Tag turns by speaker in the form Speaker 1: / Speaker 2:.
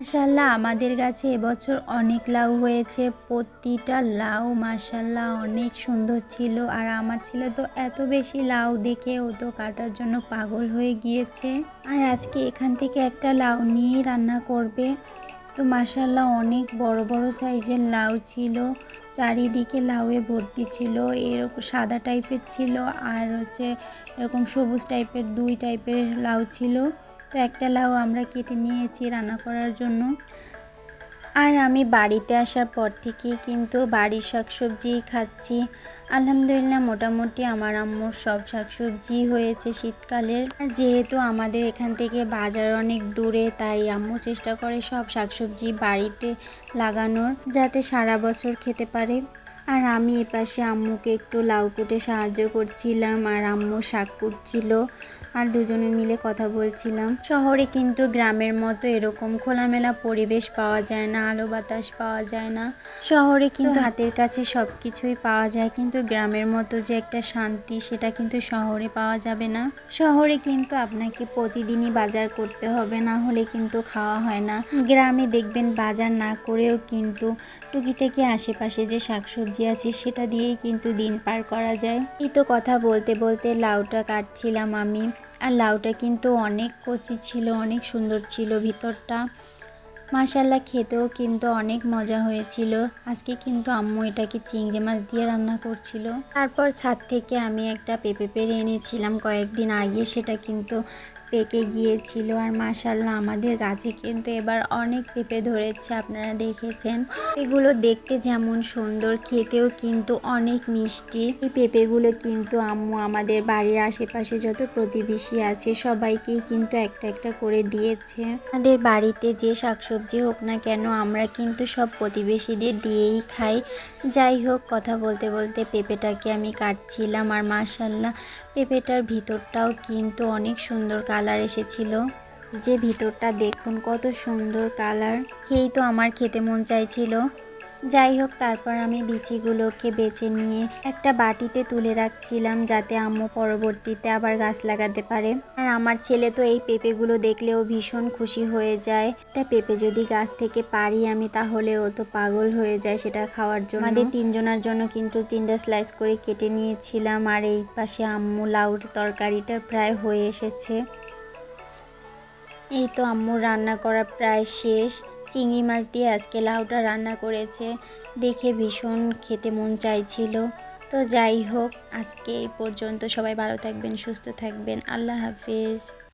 Speaker 1: মাশাল্লাহ আমাদের গাছে এবছর অনেক লাউ হয়েছে, প্রতিটা লাউ মাশাল্লাহ অনেক সুন্দর ছিল। আর আমার ছেলে তো এত বেশি লাউ দেখে ও তো কাটার জন্য পাগল হয়ে গিয়েছে। আর আজকে এখান থেকে একটা লাউ নিয়েই রান্না করবে। তো মাশাল্লাহ অনেক বড় বড় সাইজের লাউ ছিল, চারিদিকে লাউয়ে ভর্তি ছিল, এরকম সাদা টাইপের ছিল, আর হচ্ছে এরকম সবুজ টাইপের, দুই টাইপের লাউ ছিল। তো একটা লাউ আমরা কেটে নিয়েছি রান্না করার জন্য। আর আমি বাড়িতে আসার পর থেকেই কিন্তু বাড়ির শাকসবজি খাচ্ছি। আলহামদুলিল্লাহ মোটামুটি আমার আম্মুর সব শাকসবজি হয়েছে শীতকালের। আর যেহেতু আমাদের এখান থেকে বাজার অনেক দূরে, তাই আম্মু চেষ্টা করে সব শাকসবজি বাড়িতে লাগানোর, যাতে সারা বছর খেতে পারে। আর আমি এপাশে আম্মুকে একটু লাউ কুটে সাহায্য করছিলাম আর আম্মু শাক কুটছিল আর দুজনে মিলে কথা বলছিলাম। শহরে কিন্তু গ্রামের মতো এরকম খোলামেলা পরিবেশ পাওয়া যায় না, আলো বাতাস পাওয়া যায় না। শহরে কিন্তু হাতের কাছে সব কিছুই পাওয়া যায়, কিন্তু গ্রামের মতো যে একটা শান্তি সেটা কিন্তু শহরে পাওয়া যাবে না। শহরে কিন্তু আপনাকে প্রতিদিনই বাজার করতে হবে, না হলে কিন্তু খাওয়া হয় না। গ্রামে দেখবেন বাজার না করেও কিন্তু টুকিটাকি আশেপাশে যে শাকসবজি আছে সেটা দিয়েই কিন্তু দিন পার করা যায়। এই তো কথা বলতে বলতে লাউটা কাটছিলাম আমি। আর লাউটা কিন্তু অনেক কচি ছিল, অনেক সুন্দর ছিল ভিতরটা। মাশাল্লাহ খেতেও কিন্তু অনেক মজা হয়েছিল। আজকে কিন্তু আম্মু এটাকে চিংড়ি মাছ দিয়ে রান্না করছিল। তারপর ছাদ থেকে আমি একটা পেঁপে পেরে এনেছিলাম কয়েকদিন আগে। সেটা কিন্তু পেকে গিয়েছিল আর মাশাল্লাহ আমাদের গাছে কিন্তু এবার অনেক পেঁপে ধরেছে, আপনারা দেখেছেন। এগুলো দেখতে যেমন সুন্দর, খেতেও কিন্তু অনেক মিষ্টি। এই পেঁপেগুলো কিন্তু আম্মু আমাদের বাড়ির আশেপাশে যত প্রতিবেশী আছে সবাইকেই কিন্তু একটা একটা করে দিয়েছে। আমাদের বাড়িতে যে শাকসবজি হোক না কেন, আমরা কিন্তু সব প্রতিবেশীদের দিয়েই খাই। যাই হোক, কথা বলতে বলতে পেঁপেটাকে আমি কাটছিলাম আর মাশাল্লাহ পেঁপেটার ভিতরটাও কিন্তু অনেক সুন্দর কালার এসেছিল। যে ভিতরটা দেখুন, কত সুন্দর কালার। খেয়েই তো আমার খেতে মন চাইছিল। যাই হোক, তারপর আমি বিচিগুলোকে বেছে নিয়ে একটা বাটিতে তুলে রাখছিলাম যাতে আম্মু পরবর্তীতে আবার গাছ লাগাতে পারে। আর আমার ছেলে তো এই পেঁপেগুলো দেখলেও ভীষণ খুশি হয়ে যায়। একটা পেঁপে যদি গাছ থেকে পারি আমি, তাহলে ও তো পাগল হয়ে যায় সেটা খাওয়ার জন্য। আমাদের তিনজনের জন্য কিন্তু তিনটা স্লাইস করে কেটে নিয়েছিলাম। আর এই পাশে আম্মু লাউর তরকারিটা প্রায় হয়ে এসেছে। এই তো আম্মু রান্না করা প্রায় শেষ। চিংড়ি মাছ দিয়ে আজকে লাউটা রান্না করেছে। দেখে ভীষণ খেতে মন চাইছিল। তো যাই হোক, আজকে এই পর্যন্ত সবাই ভালো থাকবেন, সুস্থ থাকবেন। আল্লাহ হাফিজ।